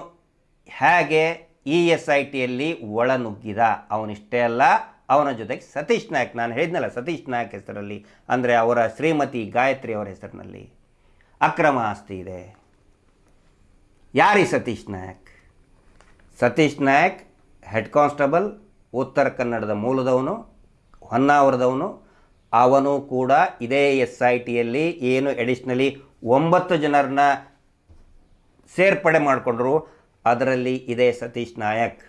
ಹೇಗೆ ಇ ಎಸ್ ಐ ಟಿಯಲ್ಲಿ ಒಳನುಗ್ಗಿದ? ಅವನಿಷ್ಟೇ ಅಲ್ಲ, ಅವನ ಜೊತೆಗೆ ಸತೀಶ್ ನಾಯಕ್. ನಾನು ಹೇಳಿದ್ನಲ್ಲ, ಸತೀಶ್ ನಾಯಕ್ ಹೆಸರಲ್ಲಿ, ಅಂದರೆ ಅವರ ಶ್ರೀಮತಿ ಗಾಯತ್ರಿ ಅವರ ಹೆಸರಿನಲ್ಲಿ. ಅಕ್ರಮ ಆಸ್ತಿ ಇದೆ. ಯಾರಿ ಸತೀಶ್ ನಾಯಕ್? ಸತೀಶ್ ನಾಯಕ್, ಹೆಡ್ ಕಾನ್ಸ್ಟೇಬಲ್ ಉತ್ತರ ಕನ್ನಡದ ಮೂಲದವನು, ಹೊನ್ನಾವರದವನು, ಅವನು ಕೂಡ ಇದೇ ಎಸ್ ಐ ಟಿಯಲ್ಲಿ ಏನು ಎಡಿಷ್ನಲಿ ಒಂಬತ್ತು ಜನರನ್ನ ಸೇರ್ಪಡೆ ಮಾಡಿಕೊಂಡ್ರು. ಅದರಲ್ಲಿ ಇದೇ ಸತೀಶ್ ನಾಯಕ್.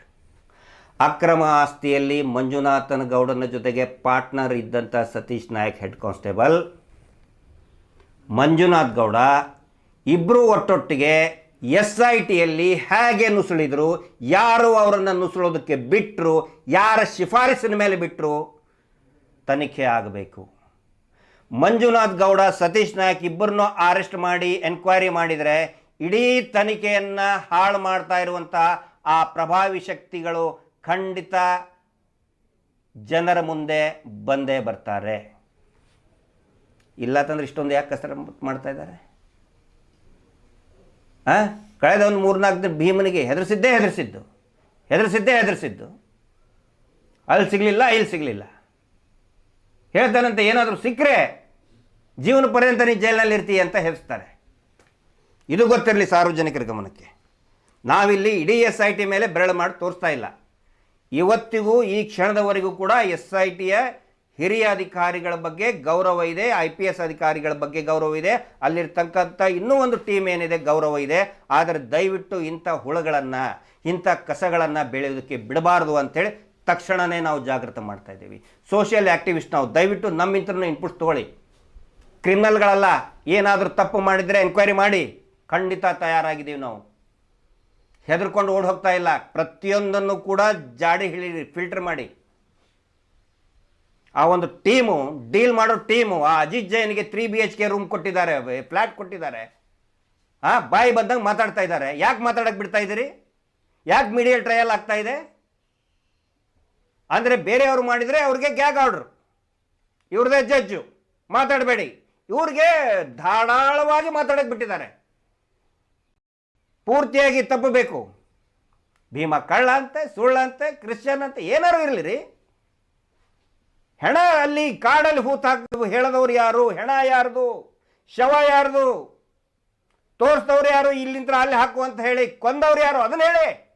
ಅಕ್ರಮ ಆಸ್ತಿಯಲ್ಲಿ ಮಂಜುನಾಥನ್ ಗೌಡನ ಜೊತೆಗೆ ಪಾರ್ಟ್ನರ್ ಇದ್ದಂಥ ಸತೀಶ್ ನಾಯಕ್ ಹೆಡ್ ಕಾನ್ಸ್ಟೇಬಲ್. ಮಂಜುನಾಥ್ ಗೌಡ ಇಬ್ಬರು ಒಟ್ಟೊಟ್ಟಿಗೆ ಎಸ್ ಐ ಟಿಯಲ್ಲಿ ಹೇಗೆ ನುಸುಳಿದ್ರು, ಯಾರು ಅವರನ್ನು ನುಸುಳೋದಕ್ಕೆ ಬಿಟ್ಟರು ಯಾರ ಶಿಫಾರಸಿನ ಮೇಲೆ ಬಿಟ್ಟರು ತನಿಖೆ ಆಗಬೇಕು. ಮಂಜುನಾಥ್ ಗೌಡ, ಸತೀಶ್ ನಾಯಕ್ ಇಬ್ಬರನ್ನು ಅರೆಸ್ಟ್ ಮಾಡಿ, ಎನ್ಕ್ವೈರಿ ಮಾಡಿದರೆ ಇಡೀ ತನಿಖೆಯನ್ನು ಹಾಳು ಮಾಡ್ತಾ ಇರುವಂಥ ಆ ಪ್ರಭಾವಿ ಶಕ್ತಿಗಳು ಖಂಡಿತ ಜನರ ಮುಂದೆ ಬಂದೇ ಬರ್ತಾರೆ. ಇಲ್ಲ ತಂದ್ರೆ ಇಷ್ಟೊಂದು ಯಾಕೆ ಕಸರ ಮಾಡ್ತಾ ಇದ್ದಾರೆ? ಆ? ಕಳೆದ ಒಂದು ಮೂರ್ನಾಲ್ಕು ದಿನ ಭೀಮನಿಗೆ ಹೆದರಿಸಿದ್ದೇ ಹೆದರಿಸಿದ್ದು. ಹೆದರಿಸಿದ್ದೇ ಹೆದರಿಸಿದ್ದು. ಅಲ್ಲಿ ಸಿಗಲಿಲ್ಲ, ಇಲ್ಲಿ ಸಿಗಲಿಲ್ಲ. ಹೇಳ್ತಾನಂತೆ, ಏನಾದರೂ ಸಿಕ್ಕರೆ ಜೀವನ ಪರ್ಯಂತ ನೀ ಜೈಲಿನಲ್ಲಿ ಇರ್ತೀಯ ಅಂತ ಹೆದರ್ಸ್ತಾರೆ. ಇದು ಗೊತ್ತಿರಲಿ ಸಾರ್ವಜನಿಕರ ಗಮನಕ್ಕೆ. ನಾವಿಲ್ಲಿ ಇಡೀ ಎಸ್ ಐ ಟಿ ಮೇಲೆ ಬೆರಳು ಮಾಡಿ ತೋರಿಸ್ತಾ ಇಲ್ಲ. ಇವತ್ತಿಗೂ ಈ ಕ್ಷಣದವರೆಗೂ ಕೂಡ ಎಸ್ ಐ ಟಿಯ ಹಿರಿಯ ಅಧಿಕಾರಿಗಳ ಬಗ್ಗೆ ಗೌರವ ಇದೆ ಐ ಪಿ ಎಸ್ ಅಧಿಕಾರಿಗಳ ಬಗ್ಗೆ ಗೌರವ ಇದೆ. ಅಲ್ಲಿರ್ತಕ್ಕಂಥ ಇನ್ನೂ ಒಂದು ಟೀಮ್ ಏನಿದೆ, ಗೌರವ ಇದೆ. ಆದರೆ ದಯವಿಟ್ಟು ಇಂಥ ಹುಳಗಳನ್ನು, ಇಂಥ ಕಸಗಳನ್ನು ಬೆಳೆಯೋದಕ್ಕೆ ಬಿಡಬಾರ್ದು ಅಂಥೇಳಿ ತಕ್ಷಣವೇ ನಾವು ಜಾಗೃತ ಮಾಡ್ತಾ ಇದ್ದೀವಿ. ಸೋಷಿಯಲ್ ಆ್ಯಕ್ಟಿವಿಸ್ಟ್ ನಾವು ದಯವಿಟ್ಟು ನಮ್ಮಿಂತ್ರನೂ ಇನ್ಪುಟ್ಸ್ ತೊಗೊಳ್ಳಿ. ಕ್ರಿಮಿನಲ್ಗಳಲ್ಲ, ಏನಾದರೂ ತಪ್ಪು ಮಾಡಿದರೆ ಎನ್ಕ್ವೈರಿ ಮಾಡಿ. ಖಂಡಿತ ತಯಾರಾಗಿದ್ದೀವಿ ನಾವು. ಹೆದರ್ಕೊಂಡು ಓಡಿ ಹೋಗ್ತಾ ಇಲ್ಲ. ಪ್ರತಿಯೊಂದನ್ನು ಕೂಡ ಜಾಡಿ ಹಿಳಿ ಫಿಲ್ಟರ್ ಮಾಡಿ. ಆ ಒಂದು ಟೀಮು, ಡೀಲ್ ಮಾಡೋ ಟೀಮು, ಆ Ajit ಜೈನ್ಗೆ three B H K room ಕೊಟ್ಟಿದ್ದಾರೆ ಫ್ಲ್ಯಾಟ್ ಕೊಟ್ಟಿದ್ದಾರೆ. ಆ, ಬಾಯಿ ಬಂದಂಗೆ ಮಾತಾಡ್ತಾ ಇದ್ದಾರೆ. ಯಾಕೆ ಮಾತಾಡಕ್ಕೆ ಬಿಡ್ತಾ ಇದ್ದೀರಿ? ಯಾಕೆ ಮೀಡಿಯಲ್ ಟ್ರಯಲ್ ಆಗ್ತಾ ಇದೆ? ಅಂದರೆ ಬೇರೆಯವರು ಮಾಡಿದರೆ ಅವ್ರಿಗೆ ಗ್ಯಾಗ್ ಆರ್ಡ್ರು ಇವ್ರದೇ ಜಡ್ಜು ಮಾತಾಡಬೇಡಿ. ಇವ್ರಿಗೆ ಧಾರಾಳವಾಗಿ ಮಾತಾಡಕ್ಕೆ ಬಿಟ್ಟಿದ್ದಾರೆ. ಪೂರ್ತಿಯಾಗಿ ತಪ್ಪಬೇಕು. ಭೀಮ ಕಳ್ಳ ಅಂತೆ ಸುಳ್ಳಂತೆ ಕ್ರಿಶ್ಚಿಯನ್ ಅಂತೆ ಏನಾರು ಇರಲಿ ರೀ ಹೆಣ ಅಲ್ಲಿ ಕಾಡಲ್ಲಿ ಹೂತ್ ಹಾಕಿದ್ವು ಹೇಳದವ್ರು ಯಾರು? ಹೆಣ ಯಾರ್ದು? ಶವ ಯಾರ್ದು? ತೋರಿಸ್ದವ್ರು ಯಾರು? ಇಲ್ಲಿಂದ ಅಲ್ಲಿ ಹಾಕು ಅಂತ ಹೇಳಿ ಕೊಂದವ್ರು ಯಾರು? ಅದನ್ನ ಹೇಳಿ.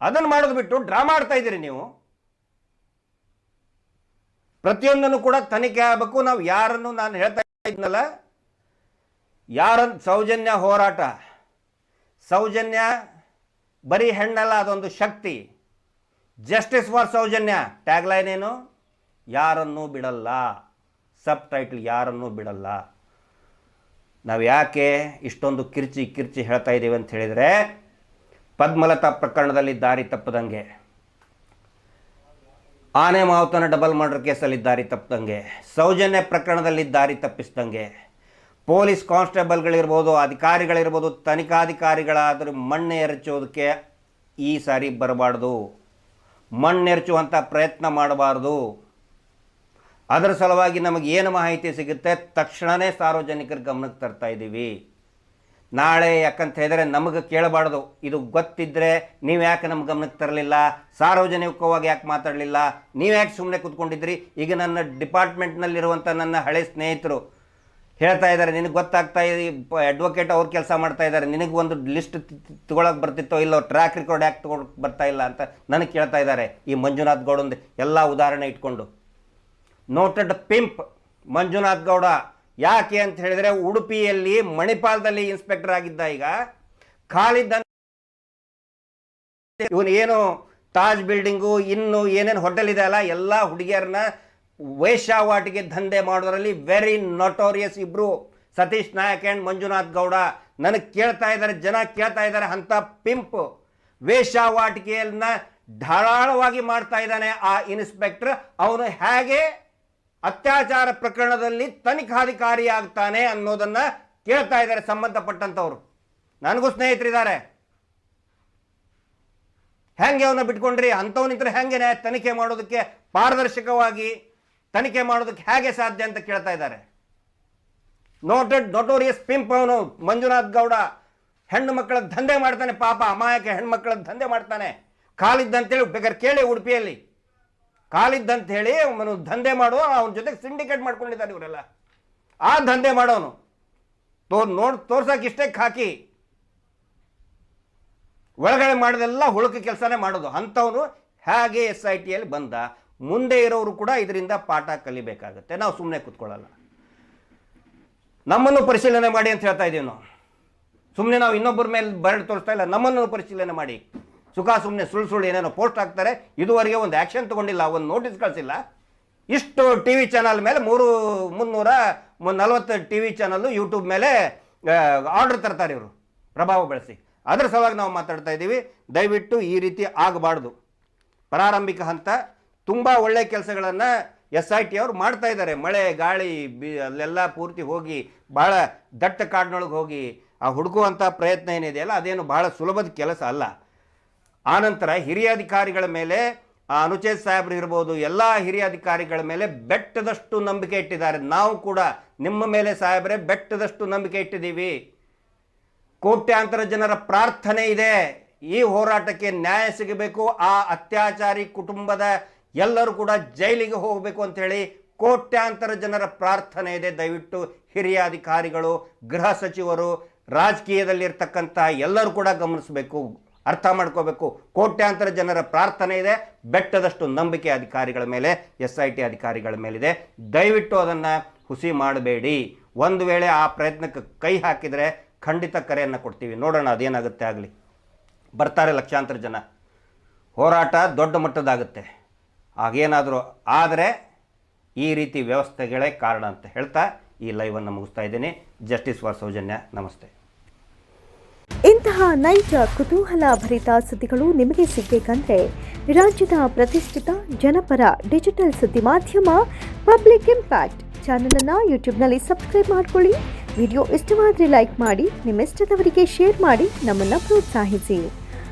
ಅದನ್ನು ಮಾಡೋದು ಬಿಟ್ಟು ಡ್ರಾ ಮಾಡ್ತಾ ಇದ್ದೀರಿ ನೀವು. ಪ್ರತಿಯೊಂದನ್ನು ಕೂಡ ತನಿಖೆ ಆಗಬೇಕು. ನಾವು ಯಾರನ್ನು ನಾನು ಹೇಳ್ತಾ ಇದ್ನಲ್ಲ ಯಾರನ್ನು ಸೌಜನ್ಯ ಹೋರಾಟ. ಸೌಜನ್ಯ ಬರೀ ಹೆಣ್ಣಲ್ಲ, ಅದೊಂದು ಶಕ್ತಿ. ಜಸ್ಟಿಸ್ ಫಾರ್ ಸೌಜನ್ಯ ಟ್ಯಾಗ್ಲೈನ್ ಏನು? ಯಾರನ್ನೂ ಬಿಡಲ್ಲ. ಸಬ್ ಟೈಟ್ಲ್ ಯಾರನ್ನೂ ಬಿಡಲ್ಲ. ನಾವು ಯಾಕೆ ಇಷ್ಟೊಂದು ಕಿರ್ಚಿ ಕಿರ್ಚಿ ಹೇಳ್ತಾ ಇದ್ದೀವಿ ಅಂತ ಹೇಳಿದರೆ, ಪದ್ಮಲತಾ ಪ್ರಕರಣದಲ್ಲಿ ದಾರಿ ತಪ್ಪದಂಗೆ. ಆನೆ ಮಾವುತನ ಡಬಲ್ ಮರ್ಡರ್ ಕೇಸಲ್ಲಿ ದಾರಿ ತಪ್ಪದಂಗೆ. ಸೌಜನ್ಯ ಪ್ರಕರಣದಲ್ಲಿ ದಾರಿ ತಪ್ಪಿಸ್ದಂಗೆ. ಪೊಲೀಸ್ ಕಾನ್ಸ್ಟೇಬಲ್ಗಳಿರ್ಬೋದು, ಅಧಿಕಾರಿಗಳಿರ್ಬೋದು, ತನಿಖಾಧಿಕಾರಿಗಳಾದರೂ ಮಣ್ಣೆ ಎರಚೋದಕ್ಕೆ ಈ ಸಾರಿ ಬರಬಾರ್ದು. ಮಣ್ಣೆರಚುವಂಥ ಪ್ರಯತ್ನ ಮಾಡಬಾರ್ದು. ಅದರ ಸಲುವಾಗಿ ನಮಗೆ ಏನು ಮಾಹಿತಿ ಸಿಗುತ್ತೆ? ತಕ್ಷಣವೇ ಸಾರ್ವಜನಿಕರ ಗಮನಕ್ಕೆ ತರ್ತಾ ಇದ್ದೀವಿ. ನಾಳೆ ಯಾಕಂತ ಹೇಳಿದರೆ ನಮಗೆ ಕೇಳಬಾರ್ದು. ಇದು ಗೊತ್ತಿದ್ದರೆ ನೀವು ಯಾಕೆ ನಮ್ಮ ಗಮನಕ್ಕೆ ತರಲಿಲ್ಲ? ಸಾರ್ವಜನಿಕವಾಗಿ ಯಾಕೆ ಮಾತಾಡಲಿಲ್ಲ? ನೀವು ಯಾಕೆ ಸುಮ್ಮನೆ ಕೂತ್ಕೊಂಡಿದ್ರಿ ಈಗ ನನ್ನ ಡಿಪಾರ್ಟ್ಮೆಂಟ್ನಲ್ಲಿರುವಂಥ ನನ್ನ ಹಳೆ ಸ್ನೇಹಿತರು ಹೇಳ್ತಾ ಇದ್ದಾರೆ, ನಿನಗೆ ಗೊತ್ತಾಗ್ತಾ ಇದೆ ಅಡ್ವೊಕೇಟ್ ಅವ್ರು ಕೆಲಸ ಮಾಡ್ತಾ ಇದ್ದಾರೆ, ನಿನಗೆ ಒಂದು ಲಿಸ್ಟ್ ತಗೊಳಕ್ ಬರ್ತಿತ್ತೋ ಇಲ್ಲೋ ಟ್ರ್ಯಾಕ್ ರೆಕಾರ್ಡ್ ಯಾಕೆ ತಗೊಳಕ್ ಬರ್ತಾ ಇಲ್ಲ ಅಂತ ನನಗೆ ಕೇಳ್ತಾ ಇದ್ದಾರೆ. ಈ ಮಂಜುನಾಥ್ ಗೌಡಂದು ಎಲ್ಲ ಉದಾಹರಣೆ ಇಟ್ಕೊಂಡು. ನೋಟೆಡ್ ಪಿಂಪ್ ಮಂಜುನಾಥ್ ಗೌಡ, ಯಾಕೆ ಅಂತ ಹೇಳಿದ್ರೆ ಉಡುಪಿಯಲ್ಲಿ ಮಣಿಪಾಲದಲ್ಲಿ ಇನ್ಸ್ಪೆಕ್ಟರ್ ಆಗಿದ್ದ ಈಗ. ಖಾಲಿದ್ದ ಇವನು ಏನು ತಾಜ್ ಬಿಲ್ಡಿಂಗು ಇನ್ನು ಏನೇನು ಹೋಟೆಲ್ ಇದೆ ಅಲ್ಲ, ಎಲ್ಲ ಹುಡುಗಿಯರನ್ನ ವೇಶ್ಯಾವಾಟಿಗೆ ದಂಧೆ ಮಾಡೋದ್ರಲ್ಲಿ ವೆರಿ ನೊಟೋರಿಯಸ್ ಇಬ್ರು ಸತೀಶ್ ನಾಯಕ್ ಆ್ಯಂಡ್ ಮಂಜುನಾಥ್ ಗೌಡ. ನನಗೆ ಕೇಳ್ತಾ ಇದ್ದಾರೆ, ಜನ ಕೇಳ್ತಾ ಇದ್ದಾರೆ, ಅಂತ ಪಿಂಪ್ ವೇಷಾವಾಟಿಕೆಯನ್ನ ಧಾರಾಳವಾಗಿ ಮಾಡ್ತಾ ಇದ್ದಾನೆ ಆ ಇನ್ಸ್ಪೆಕ್ಟರ್ ಅವನು ಹೇಗೆ ಅತ್ಯಾಚಾರ ಪ್ರಕರಣದಲ್ಲಿ ತನಿಖಾಧಿಕಾರಿ ಆಗ್ತಾನೆ ಅನ್ನೋದನ್ನ ಕೇಳ್ತಾ ಇದ್ದಾರೆ ಸಂಬಂಧಪಟ್ಟಂತವ್ರು. ನನಗೂ ಸ್ನೇಹಿತರಿದ್ದಾರೆ. ಹೆಂಗೆ ಅವನ್ನ ಬಿಟ್ಕೊಂಡ್ರಿ? ಅಂಥವನಿದ್ರೆ ಹೆಂಗೆ ತನಿಖೆ ಮಾಡೋದಕ್ಕೆ ಪಾರದರ್ಶಕವಾಗಿ ತನಿಖೆ ಮಾಡೋದಕ್ಕೆ ಹೇಗೆ ಸಾಧ್ಯ ಅಂತ ಕೇಳ್ತಾ ಇದ್ದಾರೆ. ನೋಟೆಡ್ ನೋಟೋರಿಯಸ್ ಪಿಂಪ್ ಅವನು ಮಂಜುನಾಥ್ ಗೌಡ ಹೆಣ್ಣು ಮಕ್ಕಳ ದಂಧೆ ಮಾಡ್ತಾನೆ, ಪಾಪ ಅಮಾಯಕ ಹೆಣ್ಮಕ್ಳ ದಂಧೆ ಮಾಡ್ತಾನೆ. ಕಾಲಿದ್ದಂತೇಳಿ ಬೇಕಾದ್ರೆ ಕೇಳಿ ಉಡುಪಿಯಲ್ಲಿ. ಕಾಲಿದ್ದಂತ ಹೇಳಿ ಅವನು ದಂಧೆ ಮಾಡೋ, ಅವನ ಜೊತೆಗೆ ಸಿಂಡಿಕೇಟ್ ಮಾಡ್ಕೊಂಡಿದ್ದಾರೆ ಇವರೆಲ್ಲ. ಆ ದಂಧೆ ಮಾಡೋನು. ತೋರ್, ನೋಡಿ ತೋರ್ಸಕ್ಕೆ ಇಷ್ಟೇ ಹಾಕಿ ಒಳಗಡೆ ಮಾಡಿದೆಲ್ಲ ಹುಳುಕ ಕೆಲಸನೇ ಮಾಡೋದು. ಅಂಥವನು ಹೇಗೆ ಎಸ್ ಐ ಟಿಯಲ್ಲಿ ಬಂದ? ಮುಂದೆ ಇರೋರು ಕೂಡ ಇದರಿಂದ ಪಾಠ ಕಲಿಬೇಕಾಗುತ್ತೆ. ನಾವು ಸುಮ್ಮನೆ ಕೂತ್ಕೊಳ್ಳಲ್ಲ. ನಮ್ಮನ್ನು ಪರಿಶೀಲನೆ ಮಾಡಿ ಅಂತ ಹೇಳ್ತಾ ಇದ್ದೀವಿ ನಾವು. ಸುಮ್ಮನೆ ನಾವು ಇನ್ನೊಬ್ಬರ ಮೇಲೆ ಬರಡು ತೋರಿಸ್ತಾ ಇಲ್ಲ. ನಮ್ಮನ್ನು ಪರಿಶೀಲನೆ ಮಾಡಿ. ಸುಖ ಸುಮ್ಮನೆ ಸುಳ್ಳು ಸುಳ್ಳು ಏನೇನೋ ಪೋಸ್ಟ್ ಹಾಕ್ತಾರೆ. ಇದುವರೆಗೆ ಒಂದು ಆ್ಯಕ್ಷನ್ ತಗೊಂಡಿಲ್ಲ, ಒಂದು ನೋಟಿಸ್ ಕಳಿಸಿಲ್ಲ. ಇಷ್ಟು ಟಿ ವಿ ಚಾನಲ್ ಮೇಲೆ ಮೂರು, ಮುನ್ನೂರ ನಲವತ್ತು ಟಿ ವಿ ಚಾನಲ್ಲು ಯೂಟ್ಯೂಬ್ ಮೇಲೆ ಆರ್ಡರ್ ತರ್ತಾರೆ ಇವರು. ಪ್ರಭಾವ ಬೆಳೆಸಿ. ಅದರ ಸಲುವಾಗಿ ನಾವು ಮಾತಾಡ್ತಾ ಇದ್ದೀವಿ ದಯವಿಟ್ಟು ಈ ರೀತಿ ಆಗಬಾರ್ದು. ಪ್ರಾರಂಭಿಕ ಹಂತ ತುಂಬ ಒಳ್ಳೆ ಕೆಲಸಗಳನ್ನು ಎಸ್ ಐ ಟಿ ಅವರು ಮಾಡ್ತಾ ಇದ್ದಾರೆ. ಮಳೆ, ಗಾಳಿ, ಬಿ, ಅಲ್ಲೆಲ್ಲ ಪೂರ್ತಿ ಹೋಗಿ ಭಾಳ ದಟ್ಟ ಕಾಡಿನೊಳಗೆ ಹೋಗಿ ಆ ಹುಡುಕುವಂಥ ಪ್ರಯತ್ನ ಏನಿದೆಯಲ್ಲ, ಅದೇನು ಭಾಳ ಸುಲಭದ ಕೆಲಸ ಅಲ್ಲ. ಆನಂತರ ಹಿರಿಯ ಅಧಿಕಾರಿಗಳ ಮೇಲೆ, ಆ, ಅನುಚೇತ್ ಸಾಹೇಬ್ರು ಇರ್ಬೋದು, ಎಲ್ಲ ಹಿರಿಯ ಅಧಿಕಾರಿಗಳ ಮೇಲೆ ಬೆಟ್ಟದಷ್ಟು ನಂಬಿಕೆ ಇಟ್ಟಿದ್ದಾರೆ. ನಾವು ಕೂಡ ನಿಮ್ಮ ಮೇಲೆ ಸಾಹೇಬರೇ ಬೆಟ್ಟದಷ್ಟು ನಂಬಿಕೆ ಇಟ್ಟಿದ್ದೀವಿ. ಕೋಟ್ಯಾಂತರ ಜನರ ಪ್ರಾರ್ಥನೆ ಇದೆ. ಈ ಹೋರಾಟಕ್ಕೆ ನ್ಯಾಯ ಸಿಗಬೇಕು. ಆ ಅತ್ಯಾಚಾರಿ ಕುಟುಂಬದ ಎಲ್ಲರೂ ಕೂಡ ಜೈಲಿಗೆ ಹೋಗಬೇಕು ಅಂತೇಳಿ ಕೋಟ್ಯಾಂತರ ಜನರ ಪ್ರಾರ್ಥನೆ ಇದೆ. ದಯವಿಟ್ಟು ಹಿರಿಯ ಅಧಿಕಾರಿಗಳು, ಗೃಹ ಸಚಿವರು, ರಾಜಕೀಯದಲ್ಲಿರ್ತಕ್ಕಂಥ ಎಲ್ಲರೂ ಕೂಡ ಗಮನಿಸಬೇಕು, ಅರ್ಥ ಮಾಡ್ಕೋಬೇಕು. ಕೋಟ್ಯಾಂತರ ಜನರ ಪ್ರಾರ್ಥನೆ ಇದೆ. ಬೆಟ್ಟದಷ್ಟು ನಂಬಿಕೆ ಅಧಿಕಾರಿಗಳ ಮೇಲೆ, ಎಸ್ ಐ ಟಿ ಅಧಿಕಾರಿಗಳ ಮೇಲಿದೆ. ದಯವಿಟ್ಟು ಅದನ್ನು ಹುಸಿ ಮಾಡಬೇಡಿ. ಒಂದು ವೇಳೆ ಆ ಪ್ರಯತ್ನಕ್ಕೆ ಕೈ ಹಾಕಿದರೆ ಖಂಡಿತ ಕರೆಯನ್ನು ಕೊಡ್ತೀವಿ. ನೋಡೋಣ ಅದೇನಾಗುತ್ತೆ ಆಗಲಿ. ಬರ್ತಾರೆ ಲಕ್ಷಾಂತರ ಜನ. ಹೋರಾಟ ದೊಡ್ಡ ಮಟ್ಟದಾಗುತ್ತೆ. ಆಗೇನಾದರೂ ಆದರೆ ಈ ರೀತಿ ವ್ಯವಸ್ಥೆಗಳೇ ಕಾರಣ ಅಂತ ಹೇಳ್ತಾ ಈ ಲೈವನ್ನು ಮುಗಿಸ್ತಾ ಇದ್ದೀನಿ. ಜಸ್ಟಿಸ್ ಫಾರ್ ಸೌಜನ್ಯ, ನಮಸ್ತೆ. ಇಂತಹ ನೈಜ, ಕುತೂಹಲ ಭರಿತ ಸುದ್ದಿಗಳು ನಿಮಗೆ ಸಿಗಬೇಕಂದ್ರೆ ರಾಜ್ಯದ ಪ್ರತಿಷ್ಠಿತ ಜನಪರ ಡಿಜಿಟಲ್ ಸುದ್ದಿ ಮಾಧ್ಯಮ ಪಬ್ಲಿಕ್ ಇಂಪ್ಯಾಕ್ಟ್ ಚಾನಲನ್ನು ಯೂಟ್ಯೂಬ್ನಲ್ಲಿ ಸಬ್ಸ್ಕ್ರೈಬ್ ಮಾಡ್ಕೊಳ್ಳಿ. ವಿಡಿಯೋ ಇಷ್ಟವಾದರೆ ಲೈಕ್ ಮಾಡಿ, ನಿಮ್ಮಿಷ್ಟದವರಿಗೆ ಶೇರ್ ಮಾಡಿ, ನಮ್ಮನ್ನು ಪ್ರೋತ್ಸಾಹಿಸಿ.